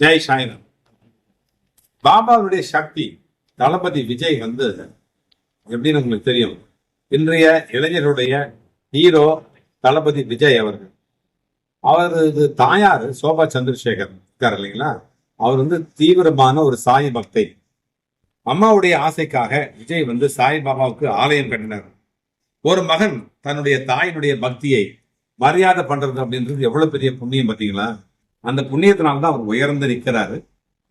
ஜெய் சாய்ராம். பாபாவுடைய சக்தி தளபதி விஜய் வந்து எப்படின்னு உங்களுக்கு தெரியும். இன்றைய இளைஞருடைய ஹீரோ தளபதி விஜய் அவர்கள். அவரது தாயார் சோபா சந்திரசேகர் இருக்கார் இல்லைங்களா? அவர் வந்து தீவிரமான ஒரு சாய் பக்தை. அம்மாவுடைய ஆசைக்காக விஜய் வந்து சாய்பாபாவுக்கு ஆலயம் கட்டினார். ஒரு மகன் தன்னுடைய தாயினுடைய பக்தியை மரியாதை பண்றது அப்படின்றது எவ்வளவு பெரிய புண்ணியம் பார்த்தீங்களா? அந்த புண்ணியத்தினால்தான் அவர் உயர்ந்து நிற்கிறாரு.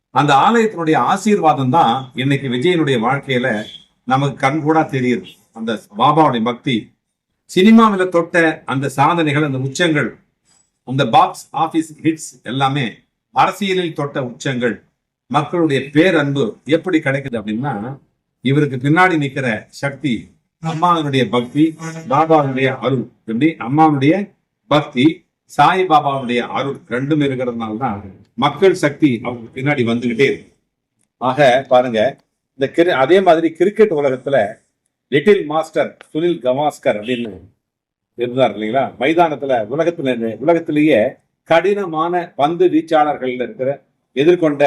அந்த ஆலயத்தினுடைய ஆசீர்வாதம் தான் இன்னைக்கு விஜயனுடைய வாழ்க்கையில நமக்கு கண் கூட தெரியுது. அந்த பாபாவுடைய பக்தி. சினிமாவில் தொட்ட அந்த சாதனைகள் அந்த உச்சங்கள் அந்த பாக்ஸ் ஆபீஸ் ஹிட்ஸ் எல்லாமே அரசியலில் தொட்ட உச்சங்கள் மக்களுடைய பேரன்பு எப்படி கிடைக்குது அப்படின்னா இவருக்கு பின்னாடி நிக்கிற சக்தி அம்மாவினுடைய பக்தி பாபாவினுடைய அருள் எப்படி? அம்மாவினுடைய பக்தி. சாய்பாபாவுடைய அருள் ரெண்டும் இருக்கிறதுனால தான் மக்கள் சக்தி அவங்களுக்கு பின்னாடி வந்துகிட்டே இருக்கு. ஆக பாருங்க இந்த கிரி அதே மாதிரி கிரிக்கெட் உலகத்துல லிட்டில் மாஸ்டர் சுனில் கவாஸ்கர் அப்படின்னு இருந்தார் இல்லைங்களா? மைதானத்துல உலகத்துல உலகத்திலேயே கடினமான பந்து வீச்சாளர்கள் இருக்கிற எதிர்கொண்ட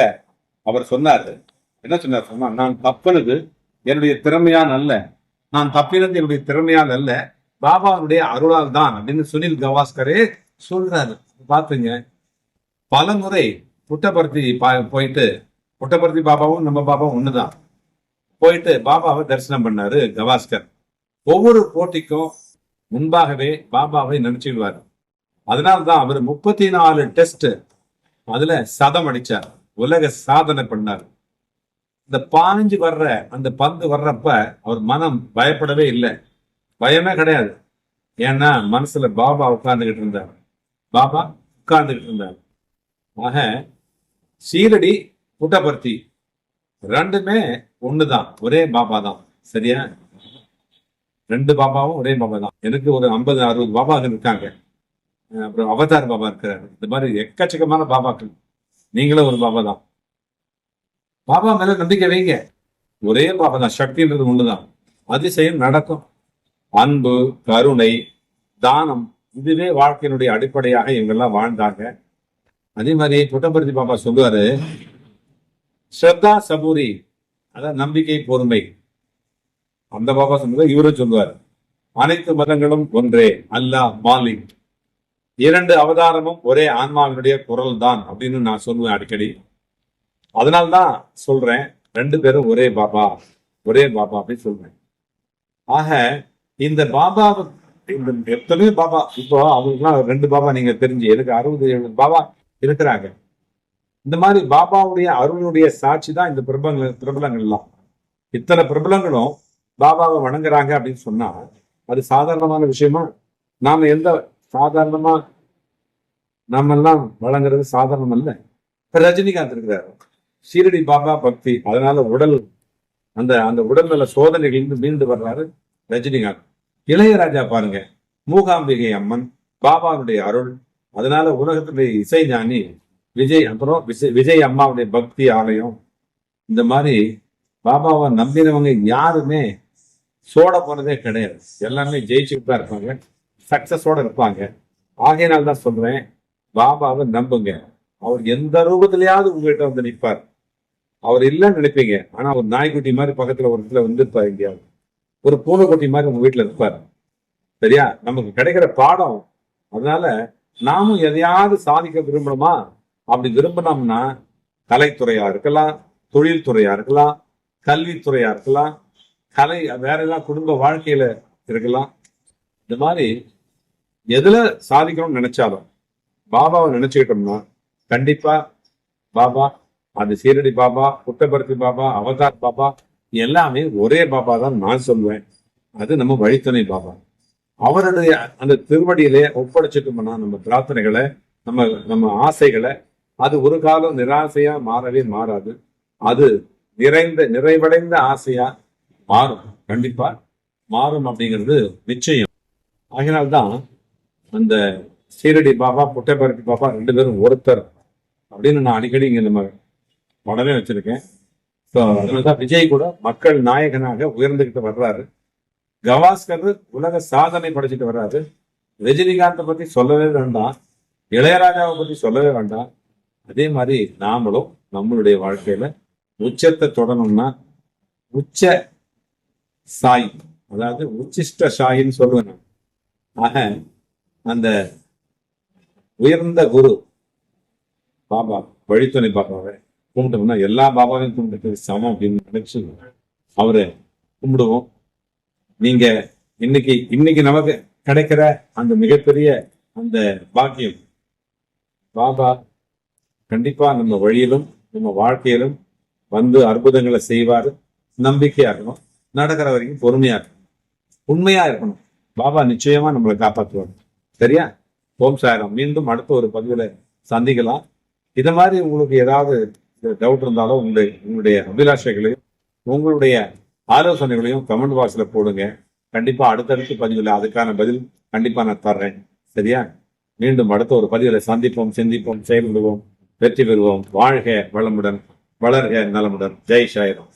அவர் சொன்னார். என்ன சொன்னார் சொன்னா நான் தப்பினது என்னுடைய திறமையால் அல்ல. நான் தப்பினது என்னுடைய திறமையால் அல்ல. பாபாவுடைய அருளால் தான் அப்படின்னு சுனில் கவாஸ்கரே சொல்றாரு. பாத்துங்க. பல முறை புட்டபர்த்தி பா- போயிட்டு புட்டபர்த்தி பாபாவும் நம்ம பாபாவும் ஒண்ணுதான். போயிட்டு பாபாவை தரிசனம் பண்ணாரு கவாஸ்கர். ஒவ்வொரு போட்டிக்கும் முன்பாகவே பாபாவை நினைச்சுடுவார். அதனால்தான் அவர் முப்பத்தி நாலு டெஸ்ட் அதுல சதம் அடிச்சார். உலக சாதனை பண்ணார். இந்த பாஞ்சு வர்ற அந்த பந்து வர்றப்ப அவர் மனம் பயப்படவே இல்லை. பயமே கிடையாது. ஏன்னா மனசுல பாபா உட்கார்ந்துகிட்டு இருந்தார். பாபா உட்கார்ந்துகிட்டு இருந்தார். ஆக சீரடி புட்டபர்த்தி ரெண்டுமே ஒண்ணுதான் ஒரே பாபா தான் சரியா? ரெண்டு பாபாவும் ஒரே பாபா தான் எனக்கு ஒரு ஐம்பது அறுபது பாபா இருக்காங்க. அப்புறம் அவதார் பாபா இருக்கிறாரு. இந்த மாதிரி எக்கச்சக்கமான பாபாக்கள். நீங்களும் ஒரு பாபா தான் பாபா மேல நம்பிக்கை வைங்க. ஒரே பாபா தான் சக்தின்றது ஒண்ணுதான். அதிசயம் நடக்கும். அன்பு கருணை தானம் இதுவே வாழ்க்கையினுடைய அடிப்படையாக இவங்கெல்லாம் வாழ்ந்தாங்க. அதே மாதிரி புட்டபர்த்தி பாபா சொல்லுவாரு ஸ்ரத்தா சபூரி அதான் நம்பிக்கை பொறுமை. அந்த பாபா சொன்னதை இவரும் சொல்லுவார் அனைத்து மதங்களும் ஒன்றே அல்லாஹ் மாலிக். இரண்டு அவதாரமும் ஒரே ஆன்மாவினுடைய குரல் தான் அப்படின்னு நான் சொல்லுவேன் அடிக்கடி. அதனால்தான் சொல்றேன் ரெண்டு பேரும் ஒரே பாபா ஒரே பாபா அப்படின்னு சொல்றேன். ஆக இந்த பாபாவுக்கு எத்தனையோ பாபா இப்போ அவங்களுக்குலாம் ரெண்டு பாபா நீங்க தெரிஞ்சு எனக்கு அறுபது எழுபது பாபா இருக்கிறாங்க. இந்த மாதிரி பாபாவுடைய அருளுடைய சாட்சி தான் இந்த பிரபலங்கள் பிரபலங்கள்லாம். இத்தனை பிரபலங்களும் பாபாவை வணங்குறாங்க அப்படின்னு சொன்னா அது சாதாரணமான விஷயமா? நாம எந்த சாதாரணமா நம்ம எல்லாம் வழங்குறது சாதாரணம் அல்ல இப்ப ரஜினிகாந்த் இருக்கிறார். ஷீரடி பாபா பக்தி. அதனால உடல் அந்த அந்த உடல்நல சோதனைகள் மீண்டு வர்றாரு ரஜினிகாந்த். இளையராஜா பாருங்க. மூகாம்பிகை அம்மன் பாபாவுடைய அருள் அதனால உலகத்துடைய இசை ஞானி விஜய் அப்புறம் விஜய் விஜய் அம்மாவுடைய பக்தி ஆலயம். இந்த மாதிரி பாபாவை நம்பினவங்க யாருமே சோட போனதே கிடையாது. எல்லாமே ஜெயிச்சுட்டு தான் இருப்பாங்க. சக்சஸோட இருப்பாங்க. ஆகையினால் தான் சொல்றேன் பாபாவை நம்புங்க. அவர் எந்த ரூபத்திலேயாவது உங்ககிட்ட வந்து நிற்பார் அவர் இல்லைன்னு நினைப்பீங்க. ஆனா அவர் நாய்க்குட்டி மாதிரி பக்கத்துல ஒரு இடத்துல வந்து இருப்பார் எங்கேயாவது ஒரு பூனைக்குட்டி மாதிரி உங்க வீட்டுல இருப்பாரு. சரியா? நமக்கு கிடைக்கிற பாடம். அதனால நாமும் எதையாவது சாதிக்க விரும்பணுமா? அப்படி விரும்பினோம்னா கலைத்துறையா இருக்கலாம் தொழில்துறையா இருக்கலாம் கல்வித்துறையா இருக்கலாம் கலை வேற ஏதாவது குடும்ப வாழ்க்கையில இருக்கலாம். இந்த மாதிரி எதுல சாதிக்கணும்னு நினைச்சாலும் பாபாவை நினைச்சுக்கிட்டோம்னா கண்டிப்பா பாபா அது சீரடி பாபா புட்டபர்த்தி பாபா அவதார் பாபா எல்லாமே ஒரே பாபா தான் நான் சொல்லுவேன் அது நம்ம வழித்துணை பாபா அவருடைய அந்த திருவடியிலே ஒப்படைச்சிட்டோம்னா நம்ம பிரார்த்தனைகளை நம்ம நம்ம ஆசைகளை அது ஒரு காலம் நிராசையா மாறவே மாறாது. அது நிறைந்த நிறைவடைந்த ஆசையா மாறும். கண்டிப்பா மாறும் அப்படிங்கிறது நிச்சயம். ஆகினால்தான் அந்த சீரடி பாபா புட்டபரட்டி பாபா ரெண்டு பேரும் ஒருத்தர் அப்படின்னு நான் அடிக்கடி இங்க நம்ம படமே வச்சிருக்கேன். அதனாலதான் விஜய் கூட மக்கள் நாயகனாக உயர்ந்துகிட்டு வர்றாரு. கவாஸ்கர் உலக சாதனை படைச்சிட்டு வர்றாரு. ரஜினிகாந்தை பத்தி சொல்லவே வேண்டாம். இளையராஜாவை பத்தி சொல்லவே வேண்டாம். அதே மாதிரி நாமளும் நம்மளுடைய வாழ்க்கையில உச்சத்தை தொடணும்னா உச்ச சாய் அதாவது உச்சிஷ்ட சாயின்னு சொல்லுவேன் நான். ஆக அந்த உயர்ந்த குரு பாபா வழித்துணை பாபாவை கும்பிட்டோம்னா எல்லா பாபாவையும் கும்பிட்டு சமம் அப்படின்னு நினைச்சு அவரை கும்பிடுவோம். நீங்க இன்னைக்கு இன்னைக்கு நமக்கு கிடைக்கிற அந்த மிகப்பெரிய அந்த பாக்கியம். பாபா கண்டிப்பா நம்ம வழியிலும் நம்ம வாழ்க்கையிலும் வந்து அற்புதங்களை செய்வாரு. நம்பிக்கையா இருக்கணும். நடக்கிற வரைக்கும் பொறுமையா இருக்கணும். உண்மையா இருக்கணும். பாபா நிச்சயமா நம்மளை காப்பாற்றுவாங்க சரியா? ஓம் சாயிரம். மீண்டும் அடுத்த ஒரு பதிவுல சந்திக்கலாம். இதை மாதிரி உங்களுக்கு ஏதாவது டவுட் இருந்தாலும் உங்களுடைய உங்களுடைய அபிலாஷைகளையும் உங்களுடைய ஆலோசனைகளையும் கமெண்ட் பாக்ஸில் போடுங்க. கண்டிப்பா அடுத்தடுத்து பதிவில் அதுக்கான பதில் கண்டிப்பா நான் தர்றேன். சரியா? மீண்டும் அடுத்த ஒரு பதிவுல சந்திப்போம் சிந்திப்போம் செயல்படுவோம் வெற்றி பெறுவோம். வாழ்க வளமுடன் வளர்க நலமுடன். ஜெய் சாயிரம்.